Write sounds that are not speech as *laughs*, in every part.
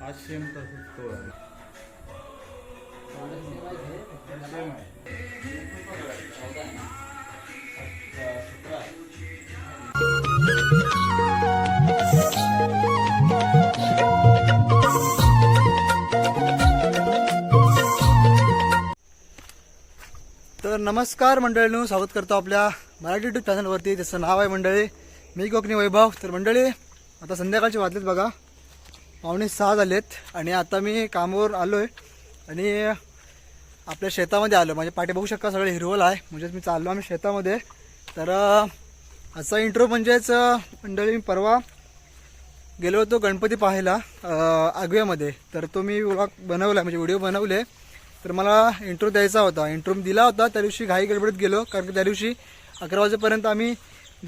हा सेम तसंच तो आहे. सेम तर नमस्कार मंडळींनो स्वागत करतो आपल्या मराठी यूट्यूब चॅनलवरती त्याचं नाव आहे मंडळी मी कोकणी वैभव. तर मंडळी आता संध्याकाळचे वाजलेत बघा. पावणे सहा झालेत आणि आता मी कामावर आलो आहे आणि आपल्या शेतामध्ये आलो म्हणजे पाठी बघू शकता सगळं हिरवल आहे. म्हणजेच मी चाललो आम्ही शेतामध्ये. तर असा इंट्रो म्हणजेच मंडळी मी परवा गेलो होतो गणपती पाहायला आगव्यामध्ये. तर तो मी व्लॉग बनवला म्हणजे व्हिडिओ बनवले. तर मला इंट्रो द्यायचा होता. इंट्रो दिला होता. त्या दिवशी घाई गडबडीत गेलो कारण की त्या दिवशी अकरा वाजेपर्यंत आम्ही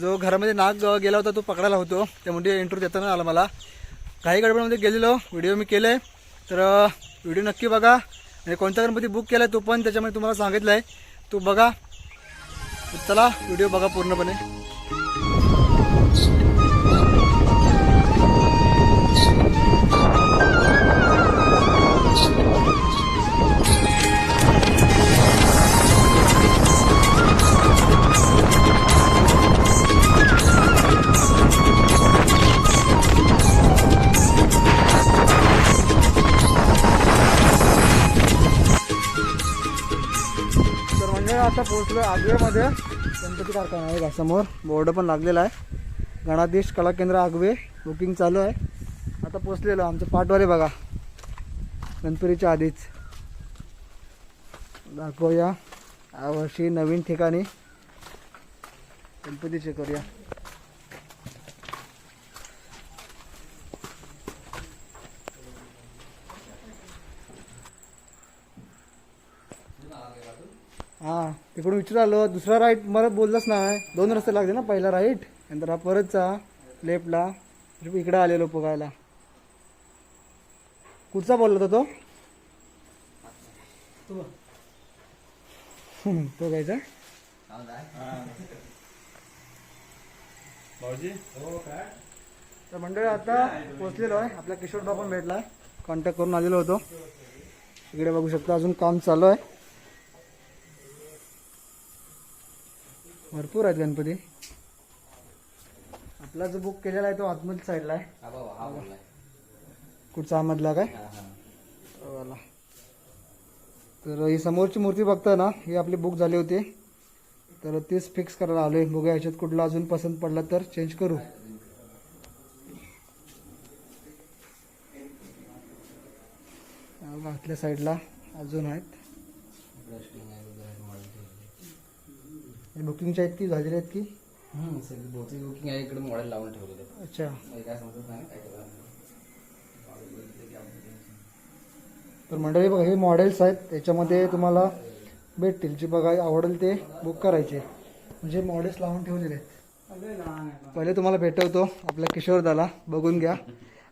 जो घरामध्ये नाग गेला होता तो पकडायला होतो. त्यामुळे इंट्रो देताना आला मला. काही गडबडमध्ये गेलेलो व्हिडिओ मी केले तर व्हिडिओ नक्की बघा. आणि कोणता गणपती बुक केला तो पण त्याच्यामध्ये तुम्हाला सांगितलं आहे तो बघा. चला व्हिडिओ बघा पूर्णपणे. पोहोचलो आगवेमध्ये. गणपती कारखाना आहे समोर बोर्ड पण लागलेला आहे. गणाधीश कला केंद्र आगवे. बुकिंग चालू आहे. आता पोचलेलो आमचं पाठवारे बघा. गणपतीच्या आधीच. दाखवूया. यावर्षी नवीन ठिकाणी गणपतीचे करूया. हां तिकडून विचारलो दुसरा राईट मला बोललाच नाही. दोन रस्ते लागले ना पहिला राईट नंतर हा परतचा लेफ्टला इकडे आलेलो बघायला. कुठचा बोलला होता तो? *laughs* तो घ्यायचा तर मंडळी आता पोचलेलो आहे. आपला किशोरबा पण भेटला. कॉन्टॅक्ट करून आलेलो होतो. इकडे बघू शकता अजून काम चालू आहे. भरपूर आहेत गणपती. आपला जो बुक केलेला आहे तो आतमध्ये साईडला आहे. कुठचा आमधला काय. तर ही समोरची मूर्ती बघता ना ही आपली बुक झाली होती. तर तीच फिक्स करायला आलोय. बघूया ह्याच्यात कुठला अजून पसंत पडला तर चेंज करू. आतल्या साईडला अजून आहेत. बुकिंगच्या आहेत की झालेले आहेत की? सगळी बहुतेक बुकिंग आहे इकडे मॉडेल लावून ठेवलेलं. अच्छा. मला काय समजत नाही काय करायचं तर मंडळी बघा हे मॉडेल्स आहेत त्याच्यामध्ये तुम्हाला भेटतील. जे बघा आवडेल ते बुक करायचे. म्हणजे मॉडेल्स लावून ठेवलेले आहेत. पहिले तुम्हाला भेटवतो आपल्या किशोरदाला. बघून घ्या.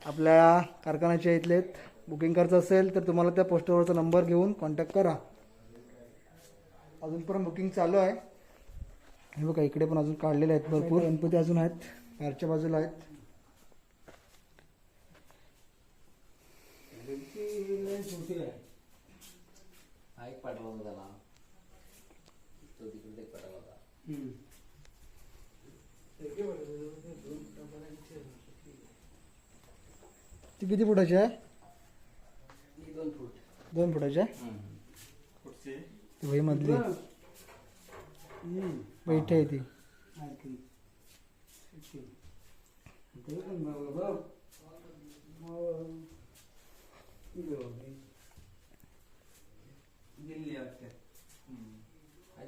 आपल्या कारखान्याच्या इथले बुकिंग करायचं असेल तर तुम्हाला त्या पोस्टरवरचा नंबर घेऊन कॉन्टॅक्ट करा. अजून पण बुकिंग चालू आहे. हे बघा इकडे पण अजून काढलेले आहेत भरपूर. गणपती अजून आहेत. कारच्या बाजूला आहेत. तो किती फुटाची आहे? ही दोन फूट. दोन फुटाची आहे? कुठची ती वही मधली. बैठी आहे ती.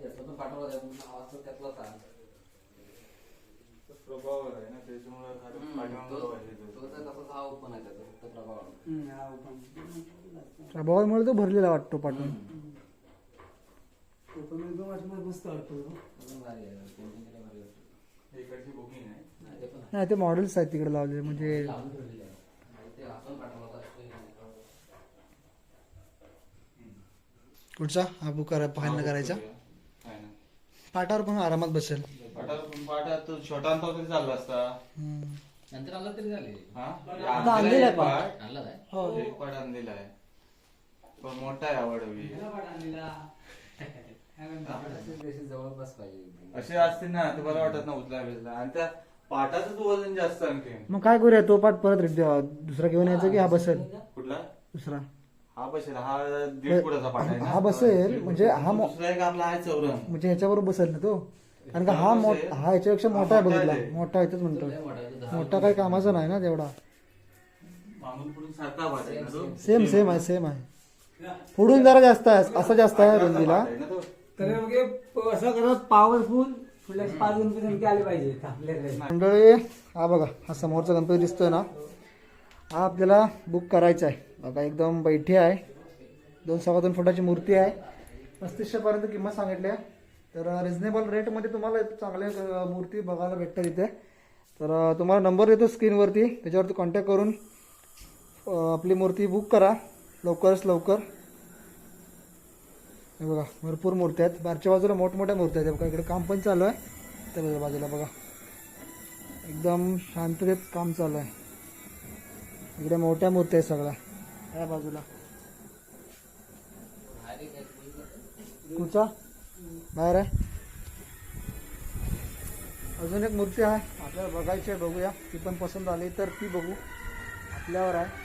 ज्याचा तो पाठवला होता पण आवाज तर त्यातलाच आहे. प्रभावर आहे ना त्याच्यामुळे हा प्रभाव प्रभावामुळे तो भरलेला वाटतो पाठवून. नाही, ते मॉडेल्स आहेत तिकडे लावलेले म्हणजे कुठचा? हा बुक करा फायनल करायचा. पाठावर पण आरामात बसेल. पाटा पाटा तो छोटा अंतर तरी चालला असता. हम्म. नंतर आला तरी झाले. हा? आता आणलेला आहे पाट. आणला हो. एक पाट आणलेला आहे. पण मोठा आहे आवड जवळपास पाहिजे असे असते ना तर बरं वाटत ना उचला बिचला आणि त्या पाटाचंच वजन जास्त आणखी मग काय करूया तो पाठ परत रेट द्या दुसरा घेऊन यायचा की हा बसेल? कुठला? दुसरा. हा बसेल हा दीड फुटाचा पाट आहे ना? हा बसेल म्हणजे हा मो- दुसरा एक आपला आहे चौरंग. म्हणजे ह्याच्याबरोबर बसेल ना तो? कारण का हा मो- हा ह्याच्यापेक्षा मोठा आहे बघितला. मोठा आहे तेच म्हणतो मोठा काही कामाचा नाही ना तेवढा. मामूल पुढून सारखा पाट आहे ना तो? सेम सेम आहे सेम आहे. पुढून जरा जास्त आहे असा जास्त आहे रुंदीला. पाट आहे ना तो. मग असं करत पॉवरफुल फुल पाच गणपती नेमके आले पाहिजे आपल्याकडे मंडळी हा बघा हा समोरचा गणपती दिसतोय ना? हा आपल्याला बुक करायचा आहे. बघा एकदम बैठी आहे. दोन सव्वा दोन फुटाची मूर्ती आहे. पस्तीसशे पर्यंत किंमत सांगितली आहे तर रिझनेबल रेटमध्ये तुम्हाला चांगल्या मूर्ती बघायला भेटतात इथे. तर तुम्हाला नंबर देतो स्क्रीनवरती त्याच्यावरती कॉन्टॅक्ट करून आपली मूर्ती बुक करा. लवकरच लवकर. हे बघा भरपूर मूर्त्या आहेत. बारच्या बाजूला मोठमोठ्या मूर्त्या आहेत. बघा इकडे काम पण चालू आहे. त्या बाजूला बघा. एकदम शांततेत काम चालू आहे. इकडे मोठ्या मूर्त्या आहेत सगळ्या. या बाजूला. कुठचा बाहेर आहे. अजून एक मूर्ती आहे. आपल्याला बघायची आहे बघूया. ती पण पसंत आली तर ती बघू. आपल्यावर आहे.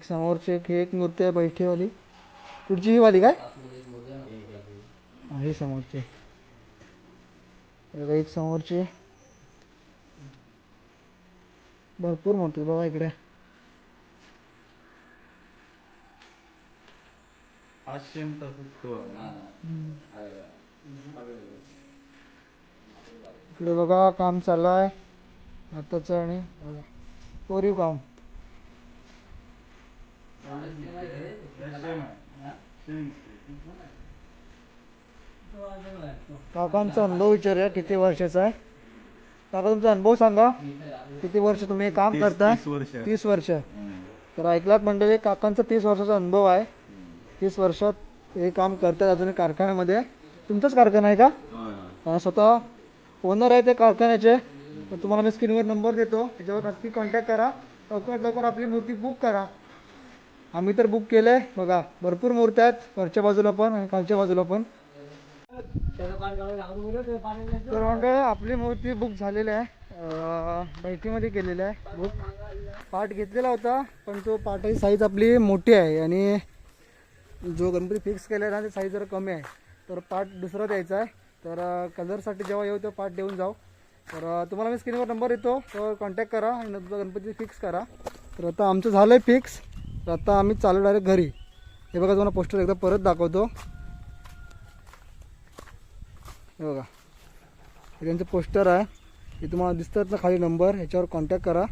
एक समोरची एक एक मूर्ती आहे बैठीवाली. पुढची ही वाली काय? हा, समोरची. एक समोरची. भरपूर मूर्ती बघा इकडे. इकडे बघा काम चालू आहे. हाताचं आणि कोरीव काम. काकांचा अनुभव विचारूया किती वर्षाचा आहे? काका तुमचा अनुभव सांगा. किती वर्ष तुम्ही हे काम करता तीस वर्ष. तर ऐकलात मंडळी काकांचा तीस वर्षाचा अनुभव आहे. तीस वर्षात हे काम करतात अजून कारखान्यामध्ये. तुमचाच कारखाना आहे का? स्वतः ओनर आहे ते कारखान्याचे. तुम्हाला मी स्क्रीनवर नंबर देतो. त्याच्यावर नक्की कॉन्टॅक्ट करा. लवकरात लवकर आपली मूर्ती बुक करा. आम्ही तर बुक केलं आहे बघा. भरपूर मूर्त्या आहेत वरच्या बाजूला पण आणि खालच्या बाजूला पण. तर आपली मूर्ती बुक झालेली आहे. बैठीमध्ये केलेली आहे बुक पाठ घेतलेला होता पण तो पाठाची साईज आपली मोठी आहे आणि जो गणपती फिक्स केला आहे ना ते साईज जरा कमी आहे. तर पाठ दुसरा द्यायचा आहे. तर कलरसाठी जेव्हा येऊ तेव्हा पाठ देऊन जाऊ. तर तुम्हाला मी स्क्रीनवर नंबर येतो तर कॉन्टॅक्ट करा आणि नंतर गणपती फिक्स करा. तर आता आमचं झालं आहे फिक्स तर आता आम्ही चालू डायरेक्ट घरी. हे बघा तुम्हाला पोस्टर एकदा परत दाखवतो. हे बघा. हे त्यांचं पोस्टर आहे. हे तुम्हाला दिसतात ना खाली नंबर ह्याच्यावर कॉन्टॅक्ट करा.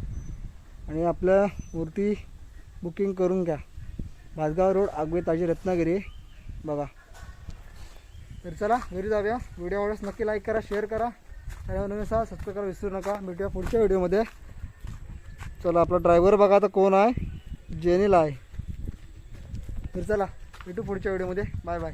आणि आपल्या मूर्ती बुकिंग करून घ्या. भासगाव रोड आगवे ताजी रत्नागिरी. बघा. तर चला घरी जाऊया. व्हिडिओ आवडल्यास नक्की लाईक करा शेअर करा. आणि सहा सबस्क्राईब करा विसरू नका. भेटूया पुढच्या व्हिडिओमध्ये चला आपला ड्रायव्हर बघा आता कोण आहे. जेनीला आहे तर चला भेटू पुढच्या व्हिडिओमध्ये. Bye bye.